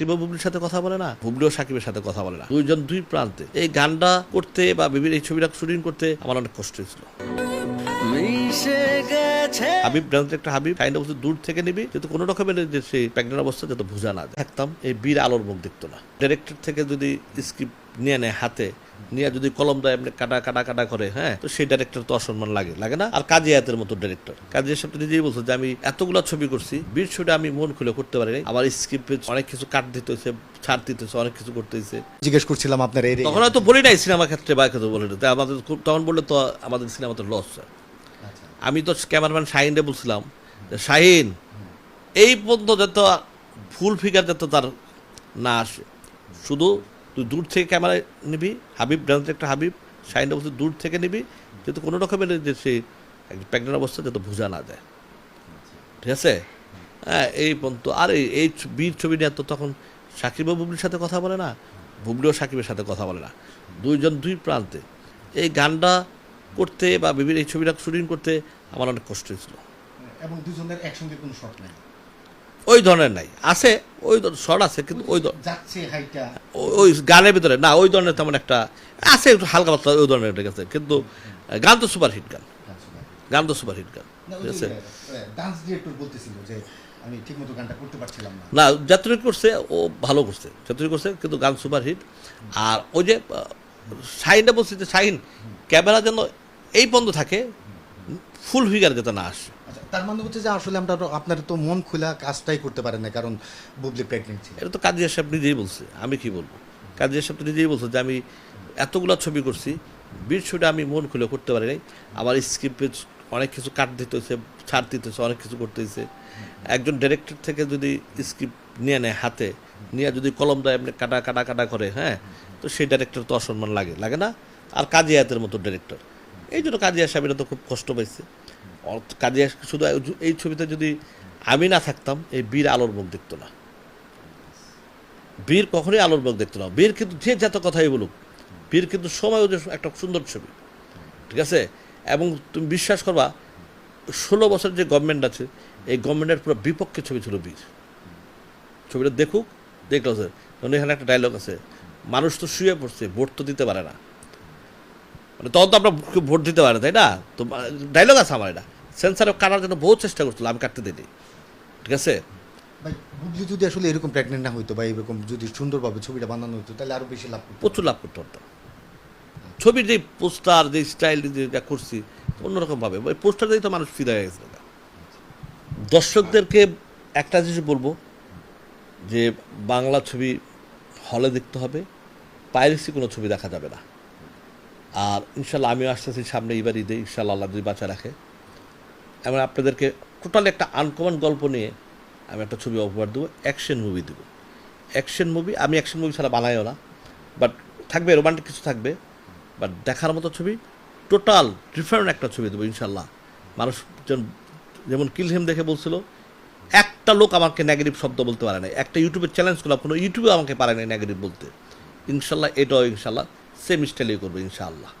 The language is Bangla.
সাকিব বুবলির সাথে কথা বলে না বুবলি ও সাকিবের সাথে কথা বলে না। দুইজন দুই প্রান্তে। এই গানটা করতে বা বিভিন্ন এই ছবিটা শুটিং করতে আমার অনেক কষ্ট হয়েছিল। হাবিব ব্রান্ড একটা হাবিব কাইন্ড অফ দূর থেকে নিবি কিন্তু কোনো রকমের যে সেই প্রেগনেন্ট অবস্থা যাতে বোঝা না থাকতাম এই বীর আলোর মুখ দেখতো না। ডিরেক্টর থেকে যদি স্ক্রিপ্ট নিয়ে নেয় হাতে নিয়ে যদি কলম দেয় এমনি কাটা কাটা কাটা করে হ্যাঁ? তো সেই ডাইরেক্টর তো অসম্মান লাগে। লাগে না? আর কাজী আয়াতের মতো ডাইরেক্টর কাজী সাহেব নিজেই বলছো যে আমি এতগুলো ছবি করছি ছবিটা আমি মন খুলে করতে পারিনি আমার স্ক্রিপ্টে অনেক কিছু কাট দিতে হয়েছে ছাড় অনেক কিছু জিজ্ঞেস করছিলাম আপনার এই তখন হয়তো বলি নাই সিনেমা ক্ষেত্রে বা ক্ষেত্রে বলি না আমাদের খুব- তখন বললে তো আমাদের লস আমি তো ক্যামেরাম্যান শাহিনরে বলছিলাম শাহিন এই পর্যন্ত যত ফুল ফিগার যত তার না আসে শুধু তুই দূর থেকে ক্যামেরা নিবি, হাবিব ব্রান্ড একটা হাবিব শাহিনটা বলছে দূর থেকে নিবি কিন্তু কোনো রকমের যে সেই প্রেগনেন্ট অবস্থা যাতে বোঝা না যায়। ঠিক আছে? হ্যাঁ এই পর্যন্ত। আর এই বীর ছবি নিয়ে তো তখন সাকিব বুবলির সাথে কথা বলে না বুবলি ও সাকিবের সাথে কথা বলে না। দুইজন দুই প্রান্তে। এই গানটা করতে বা বিভিন্ন এই ছবিটা শুটিং করতে আমার অনেক কষ্ট হয়েছিল। এবং দুজনের একসঙ্গে কোনো শট নাই। ওই ধরনের নাই। আছে ওই শর্ট আছে কিন্তু ওই ওই গানের ভিতরে না ওই ধরনের তেমন একটা আছে একটু হালকা পাতলা ওই ধরনের একটা গেছে কিন্তু গান তো সুপার হিট গান। গান তো সুপার হিট গান ঠিক আছে? ডান্স ডিরেক্টর বলতেছিল যে আমি ঠিকমতো গানটা করতে পারছিলাম না। না যাত্রী করছে ও ভালো করছে যাত্রী করছে কিন্তু গান সুপার হিট আর ওই যে শাহিনটা বলছে যে শাহিন ক্যামেরা যেন এই বন্ধ থাকে ফুল ফিগার যাতে না আসে। তার মানে হচ্ছে যে আসলে আমরা আপনার তো মন খোলা কাজটাই করতে পারেন না, কারণ বুবলি প্রেগনেন্ট ছিল। এটা তো কাজী সাহেব নিজেই বলছে, আমি কি বলব? কাজী সাহেব তো নিজেই বলছে যে আমি এতগুলো ছবি করছি বীর আমি মন খুলে করতে পারি নাই, আমার স্ক্রিপ্টে অনেক কিছু কাট দিতে হয়েছে, ছাড় দিতে হয়েছে, অনেক কিছু করতে হয়েছে। একজন ডিরেক্টর থেকে যদি স্ক্রিপ্ট নিয়ে নেয় হাতে, নিয়ে যদি কলম দেয়, এমনি কাটা কাটা কাটা করে হ্যাঁ তো সেই ডাইরেক্টর তো অসম্মান লাগে লাগে না? আর কাজী আয়াতের মতো ডিরেক্টর এই জন্য কাজী সাহেবেরা তো খুব কষ্ট পাইছে। কাজী শুধু এই ছবিতে যদি আমি না থাকতাম, এই বীর আলোর মুখ দেখতো না। বীর কখনোই আলোর মুখ দেখতো না। বীর কিন্তু যে যত কথাই বলুক, বীর কিন্তু সময় ওদের একটা সুন্দর ছবি। ঠিক আছে? এবং তুমি বিশ্বাস করবা, ষোলো বছর যে গভর্নমেন্ট আছে, এই গভর্নমেন্টের পুরো বিপক্ষে ছবি ছিল বীর। ছবিটা দেখুক, দেখল স্যার এখানে একটা ডায়লগ আছে, মানুষ তো শুয়ে পড়ছে, ভোট তো দিতে পারে না। মানে তখন তো আমরা ভোট দিতে পারে তাই না? তো ডায়লগ আছে আমার এটা। সেন্সারে কাটার জন্য বহু চেষ্টা করছিল আমি কাটতে দিইনি। ঠিক আছে? ভাই বুবলি যদি আসলে এরকম প্রেগনেন্ট না হইতো বা এরকম যদি সুন্দরভাবে ছবিটা বানানো হতো তাহলে আরও বেশি লাভ প্রচুর লাভ করতে পারতাম ছবির যে পোস্টার যে স্টাইল যেটা করছি অন্যরকম ভাবে। ওই পোস্টার দিয়েই তো মানুষ ফিরে হয়ে গেছে দর্শকদেরকে একটা জিনিস বলব যে বাংলা ছবি হলে দেখতে হবে পাইরেসি কোনো ছবি দেখা যাবে না। আর ইনশাল্লাহ আমিও আসতেছি সামনে এইবার ঈদে ইনশাল্লাহ আল্লাহ যদি বাঁচা রাখে। এবং আপনাদেরকে টোটালি একটা আনকমন গল্প নিয়ে আমি একটা ছবি উপহার দেবো অ্যাকশন মুভি দেবো। অ্যাকশন মুভি আমি অ্যাকশন মুভি ছাড়া বানাইও না বাট থাকবে রোমান্টিক কিছু থাকবে বাট দেখার মতো ছবি টোটাল ডিফারেন্ট একটা ছবি দেবো ইনশাল্লাহ মানুষ যেমন কিলহেম দেখে বলছিল, একটা লোক আমাকে নেগেটিভ শব্দ বলতে পারে না একটা ইউটিউবের চ্যালেঞ্জ করলাম, কোনো ইউটিউবে আমাকে পারে না নেগেটিভ বলতে। ইনশাল্লাহ এটাও ইনশাল্লাহ সেম স্টাইলেই করব ইনশাআল্লাহ।